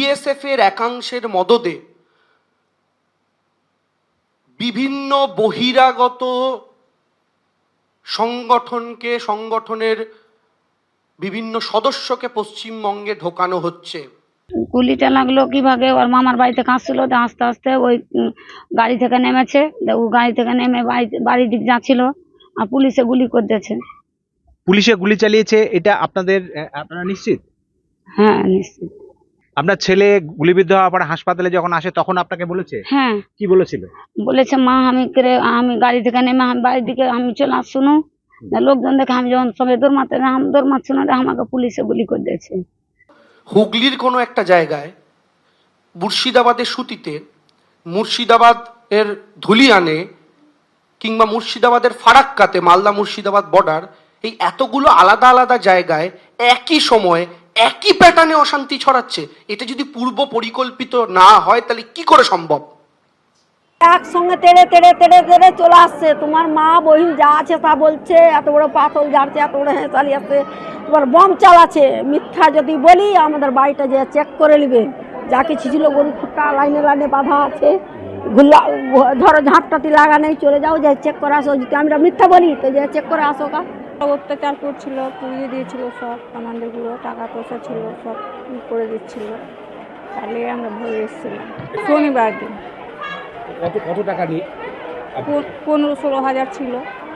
BSF এর একাংশের মদদে বিভিন্ন বহিরাগত সংগঠনকে সংগঠনের বিভিন্ন সদস্যকে পশ্চিমবঙ্গে ঢোকানো হচ্ছে। গুলিটা লাগল কীভাবে? ওর মামার বাড়িতে কাঁদছিল আস্তে আস্তে ওই গাড়ি থেকে নেমেছে। ও গাড়ি থেকে নেমে বাড়ি বাড়ির দিক যাচ্ছিল আর পুলিশে গুলি করে দিয়েছে। পুলিশে গুলি চালিয়েছে এটা আপনাদের আপনারা নিশ্চিত? হ্যাঁ নিশ্চিত। আপনার ছেলে গুলিবিদ্ধ হওয়ার পর হাসপাতালে যখন আসে তখন আপনাকে বলেছে? হ্যাঁ। কি বলেছিল? বলেছে মা আমি করে আমি গাড়ি থেকে নেমে আমি বাড়ির দিকে আমি চলে আসছুনু লোকজন দেখে আমি যখন সবাই দৌড়মাতে আমি দৌড়মাচ্ছি না আমাকে পুলিশে গুলি করে দিয়েছে। হুগলির কোনো একটা জায়গায় মুর্শিদাবাদের সুতিতে মুর্শিদাবাদ এর ধুলিয়ানে কিংবা মুর্শিদাবাদের ফারাক্কাতে মালদা মুর্শিদাবাদ বর্ডার এই এতগুলো আলাদা আলাদা জায়গায় একই সময়ে একই প্যাটার্নে অশান্তি ছড়াচ্ছে। এটা যদি পূর্ব পরিকল্পিত না হয়, তাহলে কি করে সম্ভব? একসঙ্গে তেড়ে তেড়ে তেড়ে তেড়ে চলে আসছে। তোমার মা বহিন যা আছে তা বলছে, এত বড় পাথর ঝাড়ছে, এত বড় হেঁচালি আছে তোমার বম চালাচ্ছে। মিথ্যা যদি বলি, আমাদের বাড়িটা যে চেক করে নেবে। যা কিছু ছিল গরু খুঁটা, লাইনে লাইনে বাঁধা আছে। ঘুল্লা ধরো ঝাঁপটাতি লাগা নেই, চলে যাও, যে চেক করে আসো। যদি আমরা মিথ্যা বলি, তো যে চেক করে আসো কা অত্যাচার করছিল পুড়িয়ে দিয়েছিল সব কমান্ডোগুলো টাকা পয়সা ছিল সব করে দিচ্ছিল। তাহলে আমরা ভরে এসেছিলাম। শনিবার দিন। কত কত টাকা নিয়ে? পনেরো ষোলো হাজার ছিল।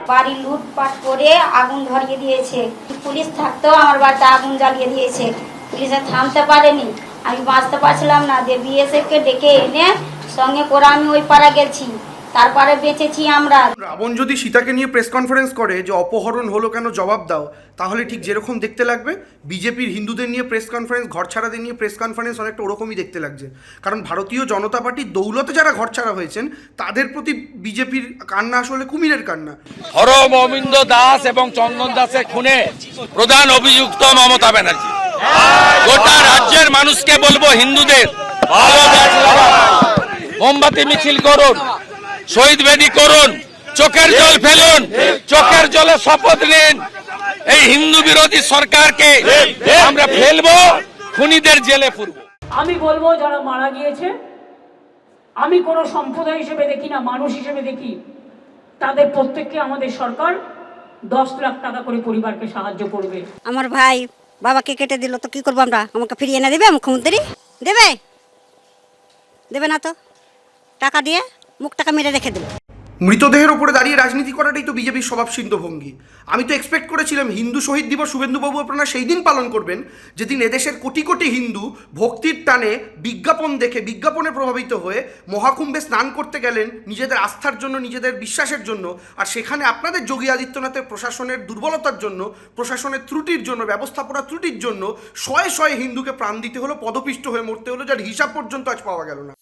বাড়ি লুটপাট করে আগুন ধরিয়ে দিয়েছে। পুলিশ থাকতেও আমার বাড়িতে আগুন জ্বালিয়ে দিয়েছে। পুলিশে থামতে পারেনি। আমি বাঁচতে পারছিলাম না। যে বিএসএফকে ডেকে এনে সঙ্গে করে আমি ওই পাড়া গেছি। তারপরে বেঁচেছি আমরা। রাবণ যদি সীতাকে নিয়ে প্রেস কনফারেন্স করে যে অপহরণ হলো কেন জবাব দাও। তাহলে ঠিক যেরকম দেখতে লাগবে বিজেপির হিন্দুদের নিয়ে প্রেস কনফারেন্স ঘরছাড়াদের নিয়ে প্রেস কনফারেন্স অনেকটা ওরকমই দেখতে লাগছে। কারণ ভারতীয় জনতা পার্টির দৌলতে যারা ঘরছাড়া হয়েছেন তাদের প্রতি বিজেপির কান্না আসলে কুমিরের কান্না। হর গোবিন্দ দাস এবং চন্দন দাসের খুনে প্রধান অভিযুক্ত মমতা ব্যানার্জি। গোটা রাজ্যের মানুষকে বলব হিন্দুদের মোমবাতি মিছিল করুন। শহীদ বেদি করুন চোখের জল ফেলুন চোখের জলে শপথ নিন। এই হিন্দু বিরোধী সরকারকে আমরা ফেলব খুনিদের জেলে পুরবো। আমি বলব যারা মারা গিয়েছে আমি কোনো সম্প্রদায় হিসেবে দেখি না মানুষ হিসেবে দেখি। তাদের প্রত্যেককে আমাদের সরকার দশ লাখ টাকা করে পরিবারকে সাহায্য করবে। আমার ভাই বাবাকে কেটে দিল তো কি করব আমরা? আমাকে ফিরিয়ে এনে দেবে মুখ্যমন্ত্রী? দেবে? দেবে না তো? টাকা দিয়ে? মুখ টাকা মেরে রেখে দেবে। মৃতদেহের ওপরে দাঁড়িয়ে রাজনীতি করাটাই তো বিজেপির স্বভাব স্বভাবসিদ্ধ ভঙ্গি আমি তো এক্সপেক্ট করেছিলাম হিন্দু শহীদ দিবস শুভেন্দুবাবু আপনারা সেই দিন পালন করবেন, যেদিন এদেশের কোটি কোটি হিন্দু ভক্তির টানে বিজ্ঞাপন দেখে, বিজ্ঞাপনে প্রভাবিত হয়ে মহাকুম্ভে স্নান করতে গেলেন নিজেদের আস্থার জন্য, নিজেদের বিশ্বাসের জন্য, আর সেখানে আপনাদের যোগী আদিত্যনাথের প্রশাসনের দুর্বলতার জন্য, প্রশাসনের ত্রুটির জন্য, ব্যবস্থাপনা ত্রুটির জন্য শয়ে শয়ে হিন্দুকে প্রাণ দিতে হলো, পদপিষ্ট হয়ে মরতে হলো, যার হিসাব পর্যন্ত আজ পাওয়া গেল না।